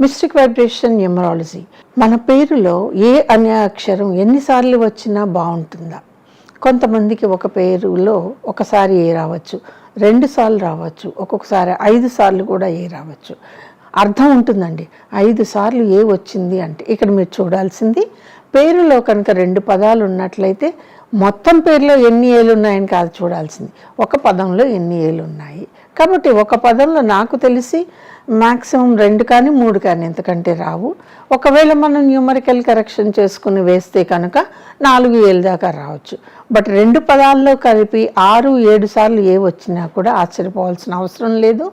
Mystic vibration numerology. మన పేరులో ఏ అనే అక్షరం ఎన్నిసార్లు వచ్చినా బాగుంటుందా? కొంతమందికి ఒక పేరులో ఒకసారి ఏ రావచ్చు రెండు సార్లు రావచ్చు ఒక్కొక్కసారి ఐదు సార్లు కూడా ఏ రావచ్చు. అర్థం ఉంటుందండి. ఐదు సార్లు ఏ వచ్చింది అంటే ఇక్కడ మీరు చూడాల్సింది పేరులో కనుక రెండు పదాలు ఉన్నట్లయితే మొత్తం పేరులో ఎన్ని ఏళ్ళు ఉన్నాయని కాదు చూడాల్సింది. ఒక పదంలో ఎన్ని ఏళ్ళు ఉన్నాయి? కాబట్టి ఒక పదంలో నాకు తెలిసి మ్యాక్సిమం రెండు కానీ మూడు కానీ ఎంతకంటే రావు. ఒకవేళ మనం న్యూమరికల్ కరెక్షన్ చేసుకుని వేస్తే కనుక నాలుగు ఏళ్ళ దాకా రావచ్చు. బట్ రెండు పదాల్లో కలిపి ఆరు ఏడు సార్లు ఏ వచ్చినా కూడా ఆశ్చర్యపోవాల్సిన అవసరం లేదు.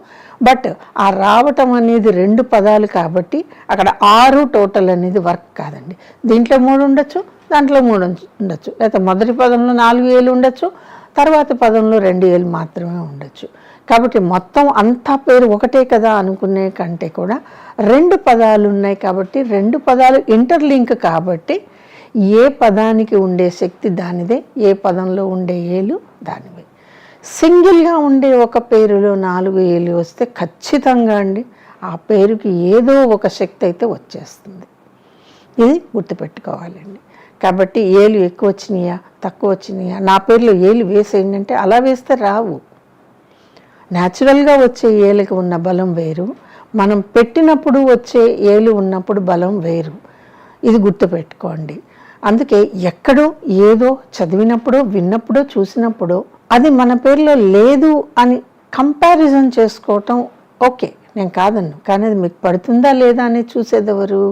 బట్ ఆ రావటం అనేది రెండు పదాలు కాబట్టి అక్కడ ఆరు టోటల్ అనేది వర్క్ కాదండి. దీంట్లో మూడు ఉండొచ్చు దాంట్లో మూడు ఉండొచ్చు. లేకపోతే మొదటి పదంలో నాలుగు ఏళ్ళు ఉండొచ్చు తర్వాత పదంలో రెండు ఏళ్ళు మాత్రమే ఉండొచ్చు. కాబట్టి మొత్తం అంతా పేరు ఒకటే కదా అనుకునే కంటే కూడా రెండు పదాలు ఉన్నాయి కాబట్టి రెండు పదాలు ఇంటర్లింక్ కాబట్టి ఏ పదానికి ఉండే శక్తి దానిదే ఏ పదంలో ఉండే ఏలు దానివే. సింగిల్గా ఉండే ఒక పేరులో నాలుగు ఏలు వస్తే ఖచ్చితంగా అండి ఆ పేరుకి ఏదో ఒక శక్తి అయితే వచ్చేస్తుంది. ఇది గుర్తుపెట్టుకోవాలండి. కాబట్టి ఏలు ఎక్కువ వచ్చినాయా తక్కువ వచ్చినాయా? నా పేరులో ఏలు వేసేయండి అంటే అలా వేస్తే రావు. న్యాచురల్గా వచ్చే ఏలుకి ఉన్న బలం వేరు. మనం పెట్టినప్పుడు వచ్చే ఏలు ఉన్నప్పుడు బలం వేరు. ఇది గుర్తుపెట్టుకోండి. అందుకే ఎక్కడో ఏదో చదివినప్పుడో విన్నప్పుడో చూసినప్పుడో అది మన పేరులో లేదు అని కంపారిజన్ చేసుకోవటం ఓకే. నేను కాదన్ను. కానీ అది మీకు పడుతుందా లేదా అని చూసేదెవరు?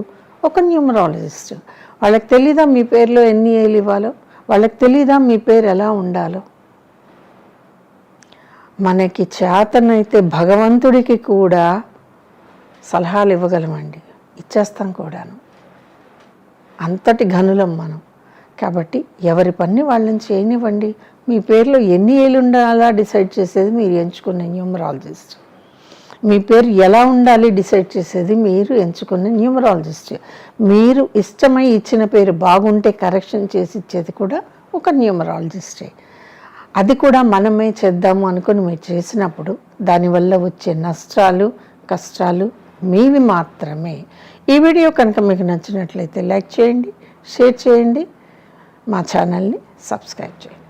ఒక న్యూమరాలజిస్ట్. వాళ్ళకి తెలీదా మీ పేరులో ఎన్ని ఏళ్ళు ఇవ్వాలో? వాళ్ళకి తెలీదా మీ పేరు ఎలా ఉండాలో? మనకి చేతనైతే భగవంతుడికి కూడా సలహాలు ఇవ్వగలమండి. ఇచ్చేస్తాం కూడాను. అంతటి ఘనులం మనం. కాబట్టి ఎవరి పని వాళ్ళని చేయనివ్వండి. మీ పేరులో ఎన్ని ఏళ్ళు ఉండాలా డిసైడ్ చేసేది మీరు ఎంచుకున్న న్యూమరాలజిస్ట్. మీ పేరు ఎలా ఉండాలి డిసైడ్ చేసేది మీరు ఎంచుకున్న న్యూమరాలజిస్ట్. మీరు ఇష్టమై ఇచ్చిన పేరు బాగుంటే కరెక్షన్ చేసి ఇచ్చేది కూడా ఒక న్యూమరాలజిస్టే. అది కూడా మనమే చేద్దాము అనుకుని మీరు చేసినప్పుడు దానివల్ల వచ్చే నష్టాలు కష్టాలు మీవి మాత్రమే. ఈ వీడియో కనుక మీకు నచ్చినట్లయితే లైక్ చేయండి షేర్ చేయండి మా ఛానల్ని సబ్స్క్రైబ్ చేయండి.